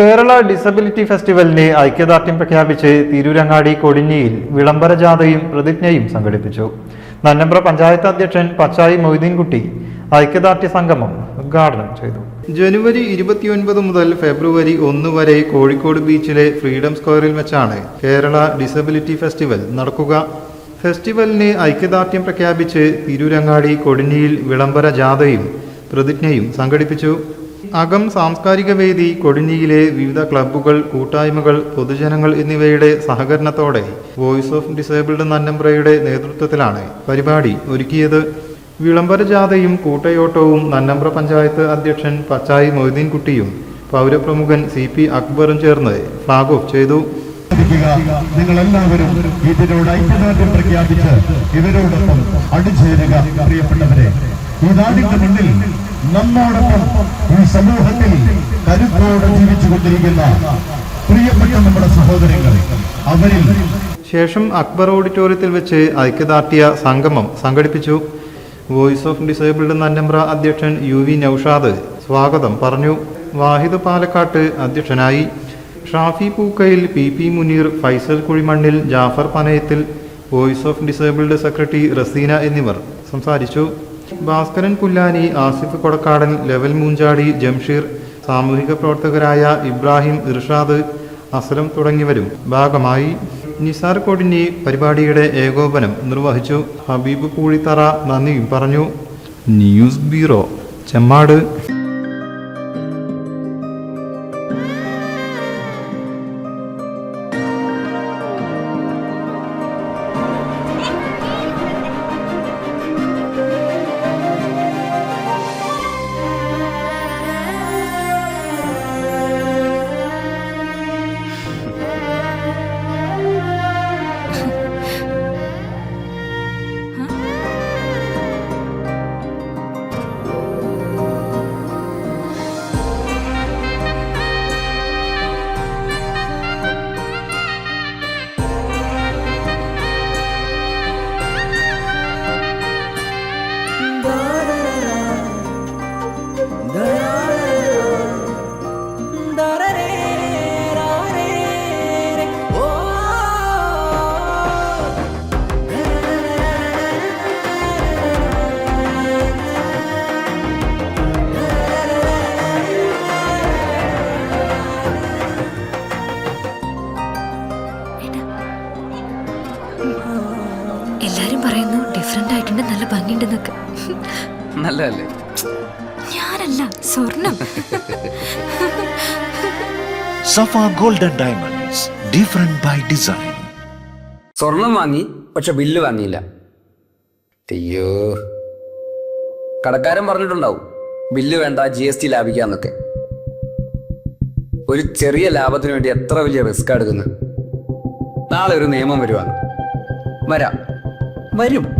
Kerala disability ഫെസ്റ്റിവലിന് ഐക്യദാർഢ്യം പ്രഖ്യാപിച്ച് തിരൂരങ്ങാടി കൊടിഞ്ഞിയിൽ വിളംബര ജാഥയും പ്രതിജ്ഞയും സംഘടിപ്പിച്ചു. നന്നമ്പ്ര പഞ്ചായത്ത് അധ്യക്ഷൻ പച്ചായി മൊയ്തീൻകുട്ടി ഐക്യദാർഢ്യ സംഗമം ഉദ്ഘാടനം ചെയ്തു. ജനുവരി ഇരുപത്തിയൊൻപത് മുതൽ ഫെബ്രുവരി ഒന്ന് വരെ കോഴിക്കോട് ബീച്ചിലെ ഫ്രീഡം സ്ക്വയറിൽ വെച്ചാണ് കേരള ഡിസബിലിറ്റി ഫെസ്റ്റിവൽ നടക്കുക. ഫെസ്റ്റിവലിന് ഐക്യദാർഢ്യം പ്രഖ്യാപിച്ച് തിരൂരങ്ങാടി കൊടിഞ്ഞിയിൽ വിളംബര ജാഥയും പ്രതിജ്ഞയും സംഘടിപ്പിച്ചു. അകം സാംസ്കാരിക വേദി കൊടിഞ്ഞിയിലെ വിവിധ ക്ലബ്ബുകൾ കൂട്ടായ്മകൾ പൊതുജനങ്ങൾ എന്നിവയുടെ സഹകരണത്തോടെ വോയിസ് ഓഫ് ഡിസേബിൾഡ് നന്നമ്പ്രയുടെ നേതൃത്വത്തിലാണ് പരിപാടി ഒരുക്കിയത്. വിളംബര ജാഥയും കൂട്ടയോട്ടവും നന്നമ്പ്ര പഞ്ചായത്ത് അധ്യക്ഷൻ പച്ചായി മൊയ്തീൻകുട്ടിയും പൗരപ്രമുഖൻ സി പി അക്ബറും ചേർന്ന് ഫ്ലാഗ് ഓഫ് ചെയ്തു. നിങ്ങൾ എല്ലാവരും ഇതിനോട് ഐക്യദാർഢ്യം പ്രഖ്യാപിച്ച് ഇവരോടൊപ്പം അണിചേരുക പ്രിയപ്പെട്ടവരെ. ഈ നാടിന്റെ മുന്നിൽ നമ്മോടൊപ്പം ഈ സമൂഹത്തിൽ കരുത്തോടെ ജീവിച്ചു കൊണ്ടിരിക്കുന്ന പ്രിയപ്പെട്ട നമ്മുടെ സഹോദരങ്ങൾ അവരിൽ ശേഷം അക്ബർ ഓഡിറ്റോറിയത്തിൽ വെച്ച് ഐക്യദാർഢ്യ സംഗമം സംഘടിപ്പിച്ചു. വോയിസ് ഓഫ് ഡിസേബിൾഡ് നന്നമ്പ്ര അധ്യക്ഷൻ യു വി നൌഷാദ് സ്വാഗതം പറഞ്ഞു. വാഹിദ് പാലക്കാട്ട് അധ്യക്ഷനായി. Shafi Pookkayil P P Muneer Faisal Kuzhimannil Jafar Panayathil voice of disabled secretary Raseena എന്നിവർ സംസാരിച്ചു. ഭാസ്കരൻ പുല്ലാനി ആസിഫ് കൊടക്കാടൻ ലെവൽ മൂഞ്ചാടി ജംഷീർ സാമൂഹിക പ്രവർത്തകരായ ഇബ്രാഹിം ഇർഷാദ് അസ്ലം തുടങ്ങിയവരും ഭാഗമായി നിസാർ കോടിനി പരിപാടിയുടെ ഏകോപനം നിർവഹിച്ചു. ഹബീബ് പൂഴിത്തറ നന്ദിയും പറഞ്ഞു. News bureau Chemmad. ഡിഫറെന്റ് നല്ല ഭംഗിയുണ്ടെന്നൊക്കെ. നല്ലതല്ലേ? ഞാനല്ല സ്വർണം. Safa golden diamonds different by design സ്വർണം വാങ്ങി പക്ഷെ ബില്ല് വാങ്ങിയില്ല. അയ്യോ. കടക്കാരൻ പറഞ്ഞിട്ടുണ്ടാവും ബില്ല് വേണ്ട ജി എസ് ടി ലാഭിക്കാന്നൊക്കെ. ഒരു ചെറിയ ലാഭത്തിന് വേണ്ടി എത്ര വലിയ റിസ്ക് എടുക്കുന്നത്? നാളെ ഒരു നിയമം വരുവാണ്. വരാം. വരും.